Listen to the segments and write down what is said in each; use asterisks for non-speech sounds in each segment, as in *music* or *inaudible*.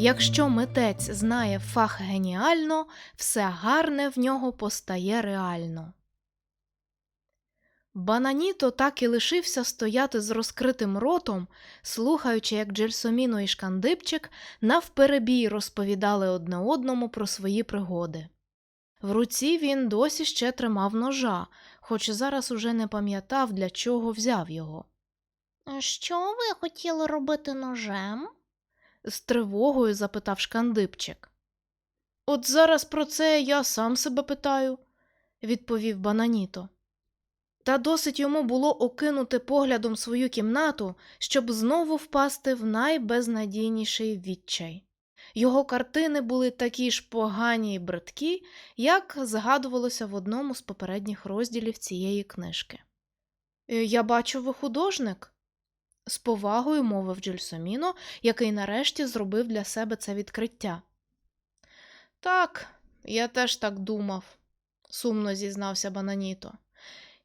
Якщо митець знає фах геніально, все гарне в нього постає реально. Бананіто так і лишився стояти з розкритим ротом, слухаючи, як Джельсоміно і Шкандипчик навперебій розповідали одне одному про свої пригоди. В руці він досі ще тримав ножа, хоч зараз уже не пам'ятав, для чого взяв його. Що ви хотіли робити ножем? З тривогою запитав Шкандипчик. От зараз про це я сам себе питаю, відповів Бананіто. Та досить йому було окинути поглядом свою кімнату, щоб знову впасти в найбезнадійніший відчай. Його картини були такі ж погані й бридкі, як згадувалося в одному з попередніх розділів цієї книжки. «Е, Я бачу, ви художник, з повагою мовив Джельсоміно, який нарешті зробив для себе це відкриття. Так, я теж так думав, сумно зізнався Бананіто.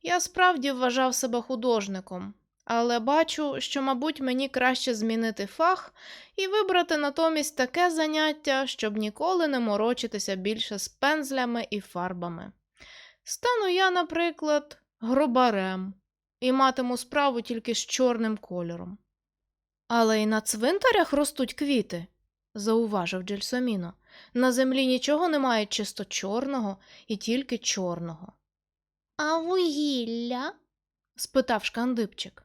Я справді вважав себе художником, але бачу, що, мабуть, мені краще змінити фах і вибрати натомість таке заняття, щоб ніколи не морочитися більше з пензлями і фарбами. Стану я, наприклад, гробарем і матиму справу тільки з чорним кольором. Але й на цвинтарях ростуть квіти, зауважив Джельсоміно. На землі нічого немає чисто чорного і тільки чорного. А вугілля? спитав шкандипчик.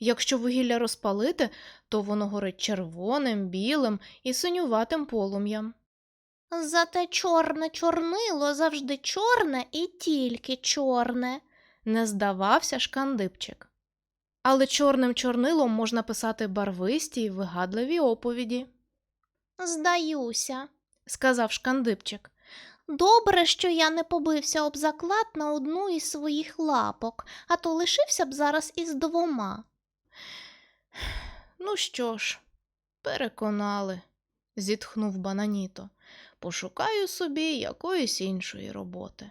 Якщо вугілля розпалити, то воно горить червоним, білим і синюватим полум'ям. Зате чорне чорнило завжди чорне і тільки чорне. Не здавався шкандипчик. Але чорним чорнилом можна писати барвисті й вигадливі оповіді, Здаюся. сказав шкандипчик. Добре, що я не побився об заклад на одну із своїх лапок, а то лишився б зараз із двома. Ну що ж, переконали, зітхнув Бананіто. Пошукаю собі якоїсь іншої роботи.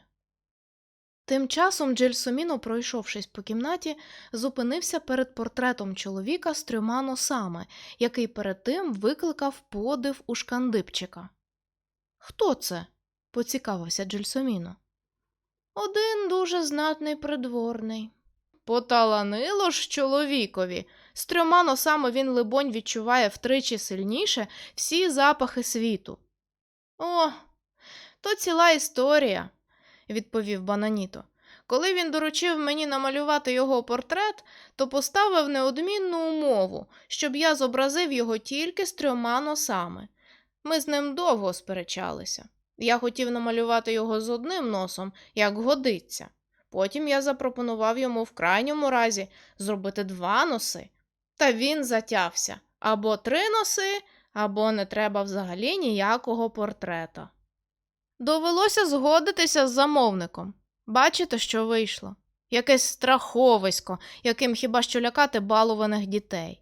Тим часом Джельсоміно, пройшовшись по кімнаті, зупинився перед портретом чоловіка з трьома носами, який перед тим викликав подив у шкандипчика. Хто це? поцікавився Джельсоміно. Один дуже знатний придворний. Поталанило ж чоловікові. З трьома носами він, либонь, відчуває втричі сильніше всі запахи світу. О, то ціла історія, відповів Бананіто. Коли він доручив мені намалювати його портрет, то поставив неодмінну умову, щоб я зобразив його тільки з трьома носами. Ми з ним довго сперечалися. Я хотів намалювати його з одним носом, як годиться. Потім я запропонував йому в крайньому разі зробити два носи. Та він затявся або три носи, або не треба взагалі ніякого портрета. Довелося згодитися з замовником. Бачите, що вийшло? Якесь страховисько, яким хіба що лякати балуваних дітей.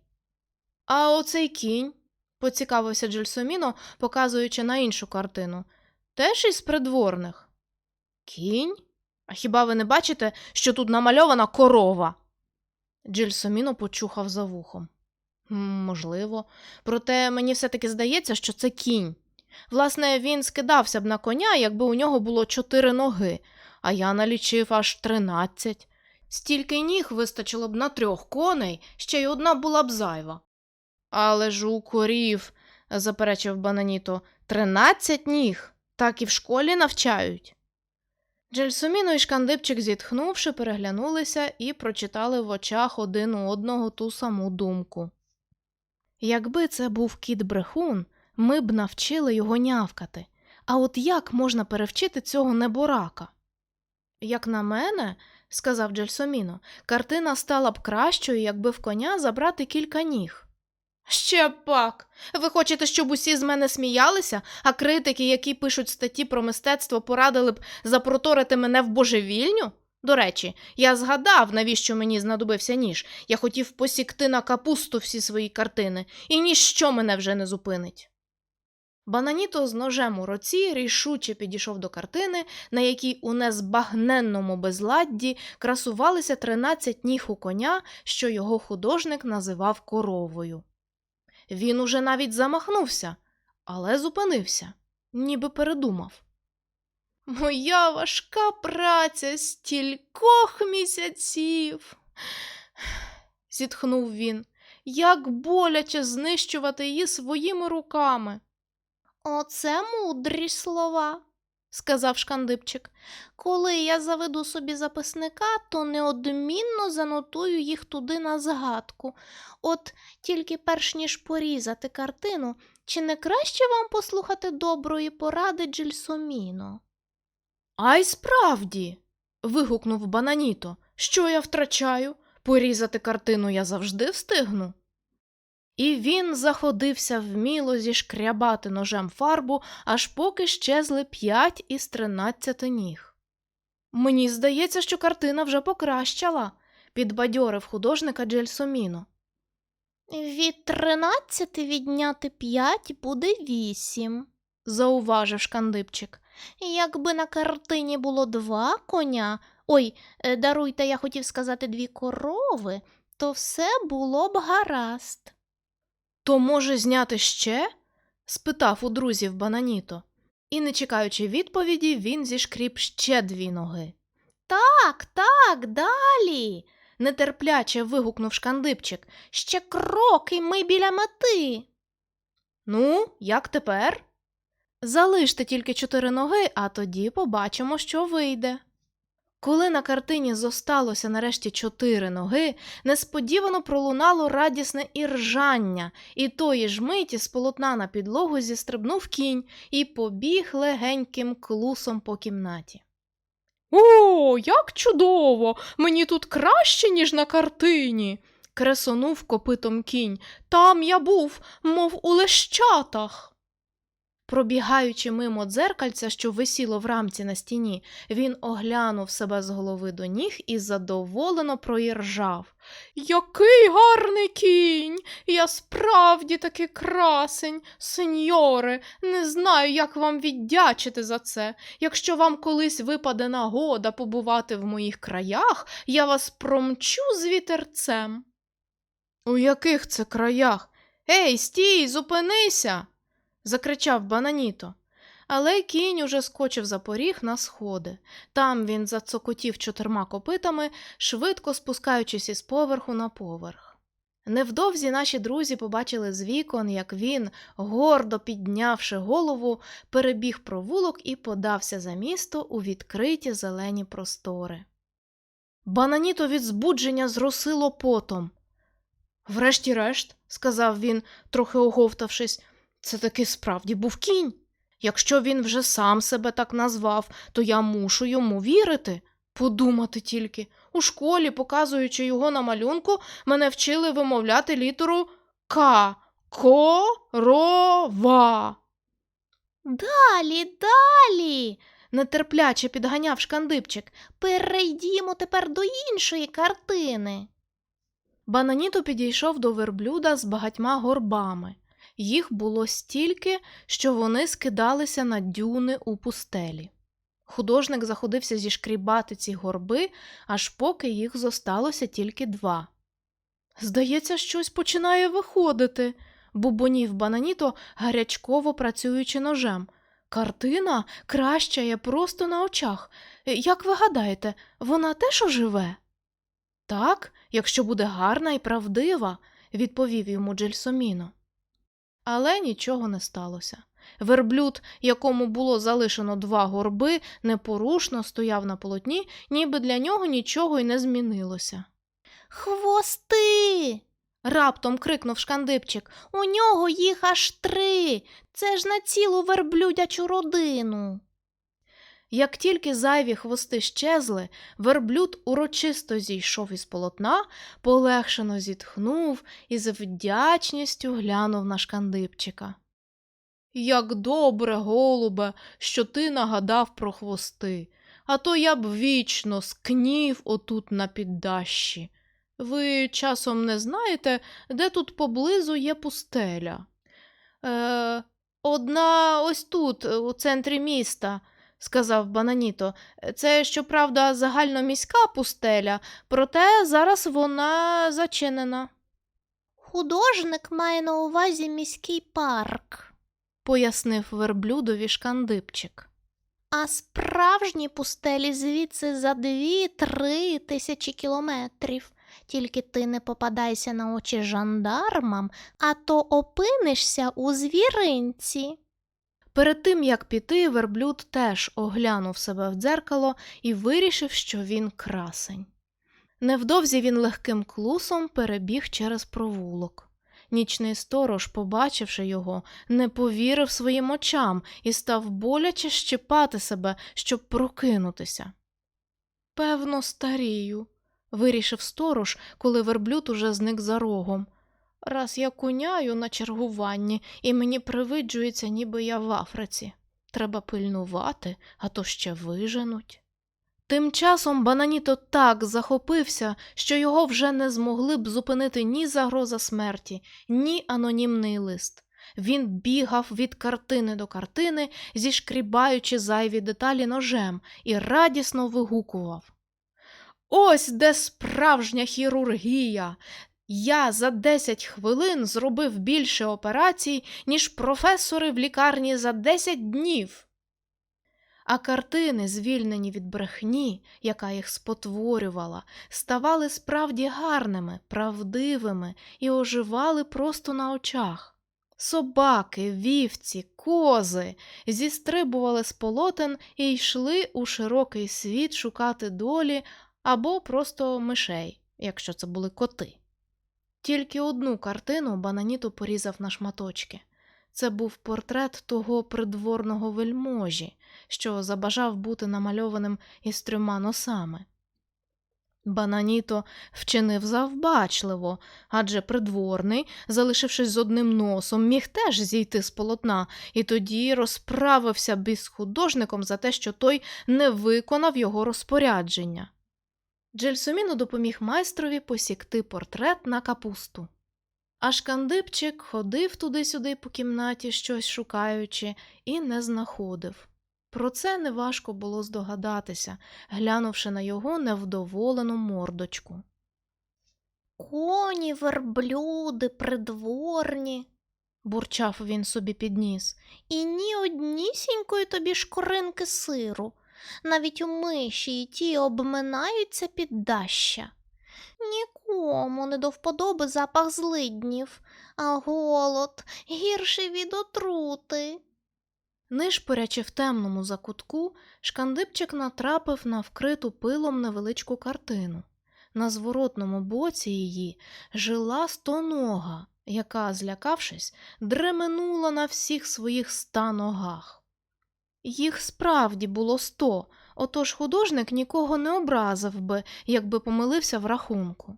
А оцей кінь, поцікавився Джельсоміно, показуючи на іншу картину, теж із придворних. Кінь? А хіба ви не бачите, що тут намальована корова? Джельсоміно почухав за вухом. Можливо, проте мені все-таки здається, що це кінь. Власне, він скидався б на коня, якби у нього було чотири ноги, а я налічив аж тринадцять. Стільки ніг вистачило б на трьох коней, ще й одна була б зайва. Але ж у корів, заперечив Бананіто, тринадцять ніг, так і в школі навчають. Джельсоміно і шкандипчик, зітхнувши, переглянулися і прочитали в очах один у одного ту саму думку. Якби це був кіт брехун, ми б навчили його нявкати. А от як можна перевчити цього неборака? Як на мене, сказав Джельсоміно, картина стала б кращою, якби в коня забрати кілька ніг. Ще пак. Ви хочете, щоб усі з мене сміялися, а критики, які пишуть статті про мистецтво, порадили б запроторити мене в божевільню? До речі, я згадав, навіщо мені знадобився ніж. Я хотів посікти на капусту всі свої картини, і ніщо мене вже не зупинить. Бананіто з ножем у руці рішуче підійшов до картини, на якій у незбагненному безладді красувалися тринадцять ніг у коня, що його художник називав коровою. Він уже навіть замахнувся, але зупинився, ніби передумав. Моя важка праця стількох місяців. *sighs* зітхнув він. Як боляче знищувати її своїми руками, Оце мудрі слова, сказав шкандипчик. Коли я заведу собі записника, то неодмінно занотую їх туди на згадку. От тільки перш ніж порізати картину, чи не краще вам послухати доброї поради Джельсоміно? А й справді. вигукнув Бананіто. Що я втрачаю? Порізати картину я завжди встигну. І він заходився вміло зішкрябати ножем фарбу, аж поки щезли п'ять із тринадцяти ніг. Мені здається, що картина вже покращала, підбадьорив художника Джельсоміно. Від тринадцяти відняти п'ять буде вісім. зауважив шкандипчик. Якби на картині було два коня, ой, е, даруйте, я хотів сказати дві корови, то все було б гаразд. То може зняти ще? спитав у друзів Бананіто. І, не чекаючи відповіді, він зішкріп ще дві ноги. Так, так, далі. Нетерпляче вигукнув шкандипчик. Ще крок, і ми біля мети. Ну, як тепер? Залиште тільки чотири ноги, а тоді побачимо, що вийде. Коли на картині зосталося нарешті чотири ноги, несподівано пролунало радісне іржання, і тої ж миті з полотна на підлогу зістрибнув кінь і побіг легеньким клусом по кімнаті. О, як чудово! Мені тут краще, ніж на картині. кресонув копитом кінь. Там я був, мов у лещатах. Пробігаючи мимо дзеркальця, що висіло в рамці на стіні, він оглянув себе з голови до ніг і задоволено проіржав. Який гарний кінь! Я справді таки красень, сеньоре, не знаю, як вам віддячити за це. Якщо вам колись випаде нагода побувати в моїх краях, я вас промчу з вітерцем. У яких це краях? Ей, стій, зупинися. Закричав Бананіто. Але кінь уже скочив за поріг на сходи. Там він зацокотів чотирма копитами, швидко спускаючись із поверху на поверх. Невдовзі наші друзі побачили з вікон, як він, гордо піднявши голову, перебіг провулок і подався за місто у відкриті зелені простори. Бананіто від збудження зросило потом. Врешті-решт, сказав він, трохи оговтавшись, це таки справді був кінь. Якщо він вже сам себе так назвав, то я мушу йому вірити. Подумати тільки. У школі, показуючи його на малюнку, мене вчили вимовляти літеру К. Корова. Далі, далі. Нетерпляче підганяв шкандипчик. Перейдімо тепер до іншої картини. Бананіто підійшов до верблюда з багатьма горбами. Їх було стільки, що вони скидалися на дюни у пустелі. Художник заходився зішкрібати ці горби, аж поки їх зосталося тільки два. Здається, щось починає виходити, бубонів бананіто, гарячково працюючи ножем. Картина кращає просто на очах. Як ви гадаєте, вона теж оживе? Так, якщо буде гарна і правдива, відповів йому Джельсоміно. Але нічого не сталося. Верблюд, якому було залишено два горби, непорушно стояв на полотні, ніби для нього нічого й не змінилося. Хвости. Раптом крикнув шкандипчик. У нього їх аж три. Це ж на цілу верблюдячу родину. Як тільки зайві хвости щезли, верблюд урочисто зійшов із полотна, полегшено зітхнув і з вдячністю глянув на шкандипчика. Як добре, голубе, що ти нагадав про хвости, а то я б вічно скнів отут на піддащі. Ви часом не знаєте, де тут поблизу є пустеля? Е, одна ось тут, у центрі міста сказав Бананіто. Це, щоправда, загальноміська пустеля, проте зараз вона зачинена. Художник має на увазі міський парк. пояснив верблюдові шкандипчик. А справжні пустелі звідси за дві-три тисячі кілометрів. Тільки ти не попадайся на очі жандармам, а то опинишся у звіринці. Перед тим як піти, верблюд теж оглянув себе в дзеркало і вирішив, що він красень. Невдовзі він легким клусом перебіг через провулок. Нічний сторож, побачивши його, не повірив своїм очам і став боляче щипати себе, щоб прокинутися. Певно, старію, вирішив сторож, коли верблюд уже зник за рогом. Раз я куняю на чергуванні, і мені привиджується, ніби я в Африці. Треба пильнувати, а то ще виженуть. Тим часом Бананіто так захопився, що його вже не змогли б зупинити ні загроза смерті, ні анонімний лист. Він бігав від картини до картини, зішкрібаючи зайві деталі ножем, і радісно вигукував. Ось де справжня хірургія. Я за 10 хвилин зробив більше операцій, ніж професори в лікарні за 10 днів. А картини, звільнені від брехні, яка їх спотворювала, ставали справді гарними, правдивими і оживали просто на очах. Собаки, вівці, кози зістрибували з полотен і йшли у широкий світ шукати долі або просто мишей, якщо це були коти. Тільки одну картину Бананіто порізав на шматочки. Це був портрет того придворного вельможі, що забажав бути намальованим із трьома носами. Бананіто вчинив завбачливо, адже придворний, залишившись з одним носом, міг теж зійти з полотна, і тоді розправився б із художником за те, що той не виконав його розпорядження. Джельсоміно допоміг майстрові посікти портрет на капусту. А шкандипчик ходив туди-сюди по кімнаті, щось шукаючи, і не знаходив. Про це неважко було здогадатися, глянувши на його невдоволену мордочку. Коні, верблюди, придворні. Бурчав він собі під ніс. І ні однісінької тобі шкоринки сиру. Навіть у миші і ті обминаються під даща. Нікому не до вподоби запах злиднів, а голод гірший від отрути. Нишпорячи в темному закутку, шкандипчик натрапив на вкриту пилом невеличку картину. На зворотному боці її жила стонога, яка, злякавшись, дременула на всіх своїх ста ногах. Їх справді було сто, отож художник нікого не образив би, якби помилився в рахунку.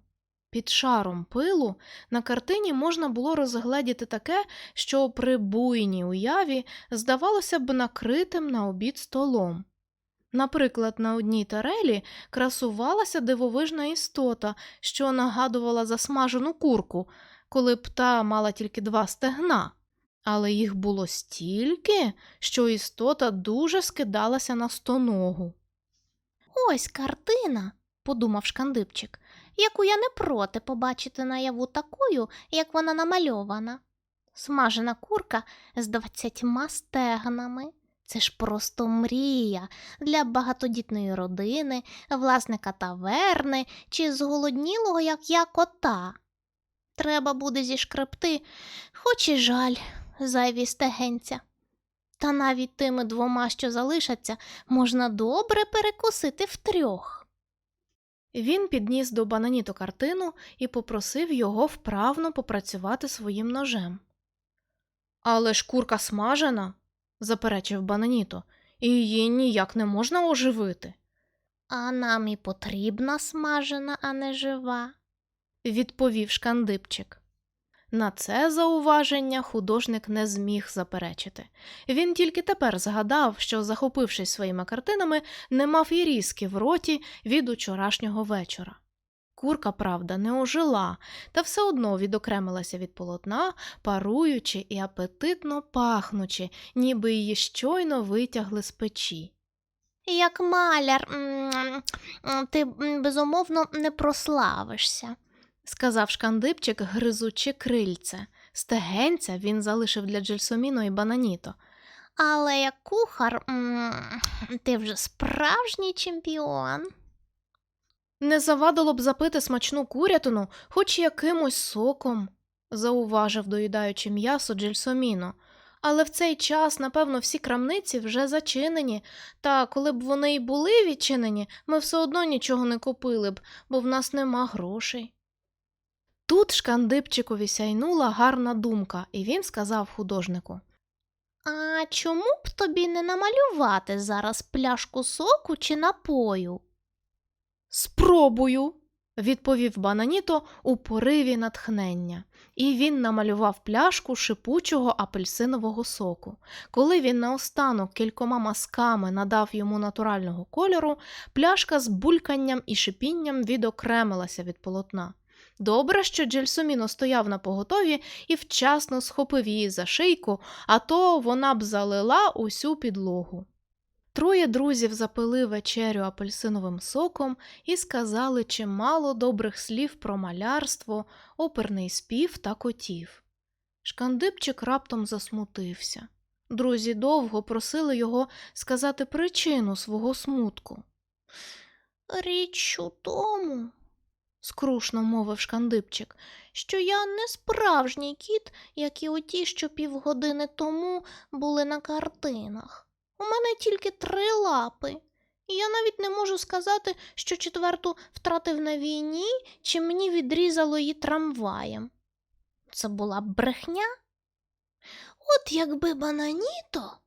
Під шаром пилу на картині можна було розгледіти таке, що при буйній уяві здавалося б накритим на обід столом. Наприклад, на одній тарелі красувалася дивовижна істота, що нагадувала засмажену курку, коли б та мала тільки два стегна. Але їх було стільки, що істота дуже скидалася на стоногу. Ось картина, подумав шкандипчик, яку я не проти побачити наяву такою, як вона намальована. Смажена курка з двадцятьма стегнами. Це ж просто мрія для багатодітної родини, власника таверни чи зголоднілого, як я кота. Треба буде зішкребти, хоч і жаль, зайві стегенця. Та навіть тими двома, що залишаться, можна добре перекусити втрьох. Він підніс до Бананіто картину і попросив його вправно попрацювати своїм ножем. Але ж курка смажена, заперечив Бананіто, і її ніяк не можна оживити, А нам і потрібна смажена, а не жива. відповів шкандипчик. На це зауваження художник не зміг заперечити. Він тільки тепер згадав, що, захопившись своїми картинами, не мав і різки в роті від учорашнього вечора. Курка, правда, не ожила, та все одно відокремилася від полотна, паруючи і апетитно пахнучи, ніби її щойно витягли з печі. Як маляр, ти безумовно не прославишся. Сказав шкандипчик, гризучи крильце. Стегенця він залишив для Джельсоміно і Бананіто. Але як кухар, ти вже справжній чемпіон. Не завадило б запити смачну курятину хоч якимось соком, зауважив, доїдаючи м'ясо Джельсоміно. Але в цей час, напевно, всі крамниці вже зачинені, та коли б вони й були відчинені, ми все одно нічого не купили б, бо в нас нема грошей. Тут шкандипчикові сяйнула гарна думка, і він сказав художнику. А чому б тобі не намалювати зараз пляшку соку чи напою? Спробую, відповів Бананіто у пориві натхнення, і він намалював пляшку шипучого апельсинового соку. Коли він наостанок кількома мазками надав йому натурального кольору, пляшка з бульканням і шипінням відокремилася від полотна. Добре, що Джельсоміно стояв на поготові і вчасно схопив її за шийку, а то вона б залила усю підлогу. Троє друзів запили вечерю апельсиновим соком і сказали чимало добрих слів про малярство, оперний спів та котів. Шкандипчик раптом засмутився. Друзі довго просили його сказати причину свого смутку. Річ у тому, скрушно мовив Шкандипчик. що я не справжній кіт, як і оті, що півгодини тому були на картинах. У мене тільки три лапи. І я навіть не можу сказати, що четверту втратив на війні, чи мені відрізало її трамваєм. Це була брехня. От якби бананіто.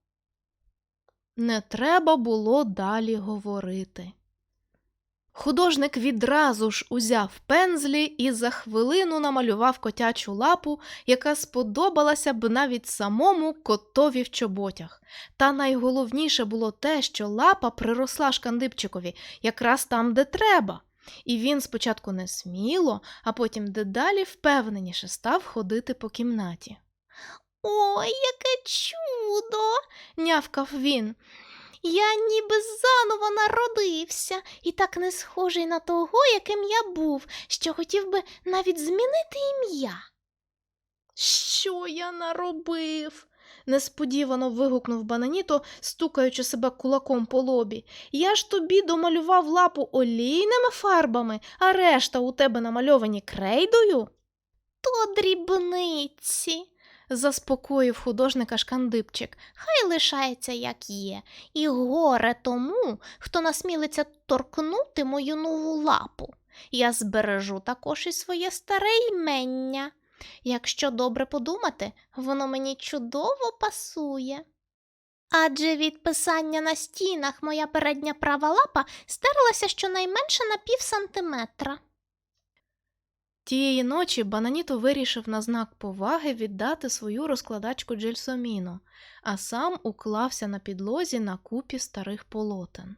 Не треба було далі говорити. Художник відразу ж узяв пензлі і за хвилину намалював котячу лапу, яка сподобалася б навіть самому котові в чоботях. Та найголовніше було те, що лапа приросла шкандипчикові якраз там, де треба. І він спочатку не сміло, а потім дедалі впевненіше став ходити по кімнаті. Ой, яке чудо! Нявкав він. Я ніби заново народився і так не схожий на того, яким я був, що хотів би навіть змінити ім'я. Що я наробив? несподівано вигукнув Бананіто, стукаючи себе кулаком по лобі. Я ж тобі домалював лапу олійними фарбами, а решта у тебе намальовані крейдою? То дрібниці. Заспокоїв художника Шкандипчик. Хай лишається, як є, і горе тому, хто насмілиться торкнути мою нову лапу. Я збережу також і своє старе ймення. Якщо добре подумати, воно мені чудово пасує. Адже від писання на стінах моя передня права лапа стерлася щонайменше на пів сантиметра. Тієї ночі Бананіто вирішив на знак поваги віддати свою розкладачку Джельсоміно, а сам уклався на підлозі на купі старих полотен.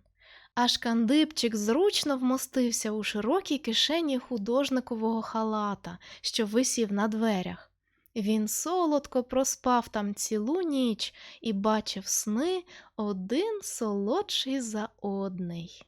Аж кандипчик зручно вмостився у широкій кишені художникового халата, що висів на дверях. Він солодко проспав там цілу ніч і бачив сни один солодший за одний.